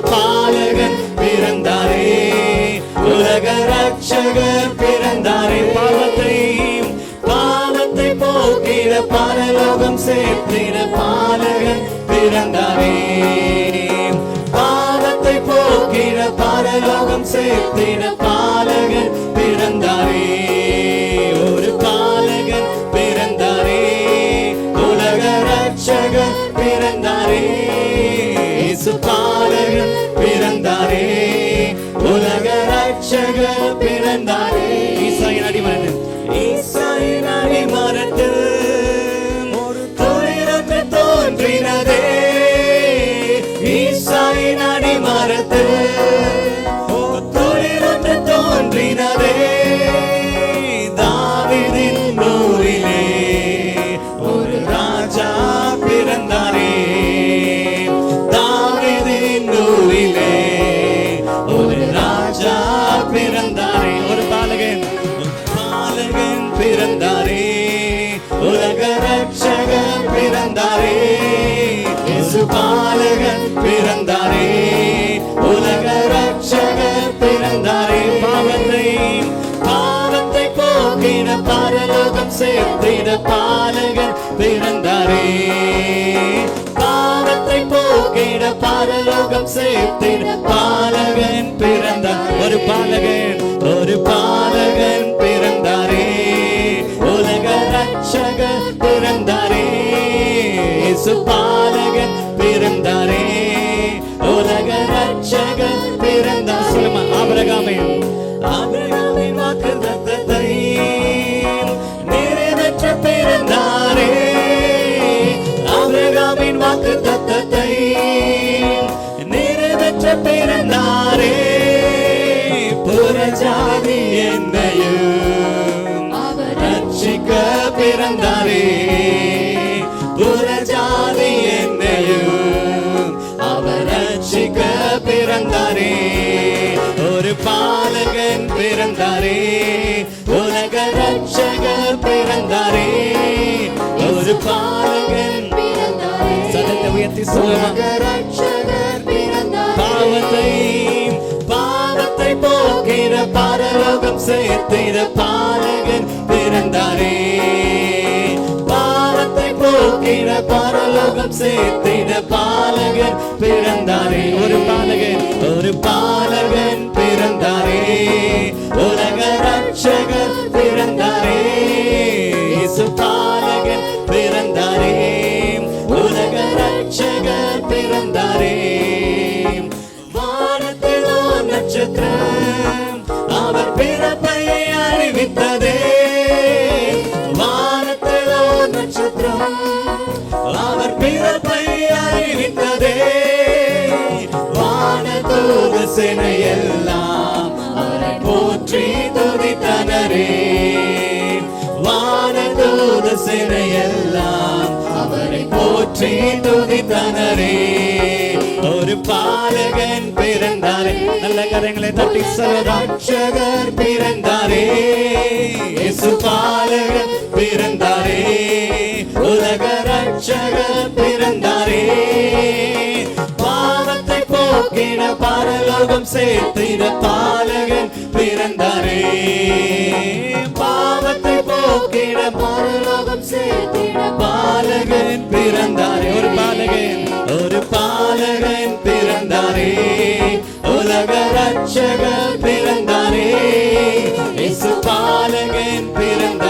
பாலகன் பிறந்தாரே. உலக ரட்சகர் பிறந்தாரே. பாவத்தை பாவத்தை போக்கிட பரலோகம் சேர்த்திட பாலகன் பிறந்தாரே. பாவத்தை போக்கிட பரலோகம் சேர்த்திட பாலகன் பிறந்தாரே. ஒரு பாலகன் பிறந்தாரே. உலக ரட்சகர் பிறந்தாரே. பிறந்தாரே. ஈசாயின் அடிமரத்தில் ஈசாயின் பிறந்தாரே. உலக ரட்சகன் பிறந்தாரே. இயேசு பாலகன் பிறந்தாரே. உலக ரட்சகன் பிறந்தாரே. பாவத்தை பாவத்தை போக்கிட பரலோகம் சேர்த்திட பாலகன் பிறந்தாரே. பாவத்தை போக்கிட பரலோகம் சேர்த்திட பிறந்தாரே இயேசு பாலகன் பிறந்தாரே உலக ரட்சகன் பிறந்தார். சொல்லுமா ஆபிரகாமின் வாக்கு தத்தத்தை நிறைவேற்ற பிறந்தாரே. ஆபிரகாமின் வாக்குத்தத்தத்தை நிறைவேற்ற பிறந்தாரே. புறஜாதி என்னையும் அவர் ரட்சிக்க பிறந்தாரே. பிறந்தாரே. ஒரு பாலகன் பிறந்தாரே. உலக ரட்சகர் பிறந்தாரே. ஒரு பாலகன் பிறந்தாரே. சதத்தை உயர்த்தி சொல்லுவாங்க பாவத்தை பாவத்தை போக்கிற பரலோகம் சேர்த்திட பாலகன் பிறந்தாரே. பாவத்தை போக்கிற பரலோகம் சேர்த்திட பாலகன் பிறந்தாரே. இயேசு பாலகன் பிறந்தாரே. உலக ரட்சகர் பிறந்தாரே. வானத்திலோ நட்சத்திரம். அவர் பிறப்பை அறிவித்ததே. வானத்திலோ நட்சத்திரம். அவர் பிறப்பை போற்றி துதித்தனரே ஒரு பாலகன் பிறந்தாரே. நல்ல கரங்களை தட்டி சர்வராட்சகர் பிறந்தாரே. இயேசு பாலகன் பிறந்தாரே. உலக ரட்சகர் பிறந்தாரே. பாவத்தை போக்கிட பரலோகம் சேர்த்திட பாலகன் பிறந்தாரே. பாலகன் பிறந்தாரே. உலக ரட்சகர் பிறந்தாரே. இயேசு பாலகன் பிறந்தாரே.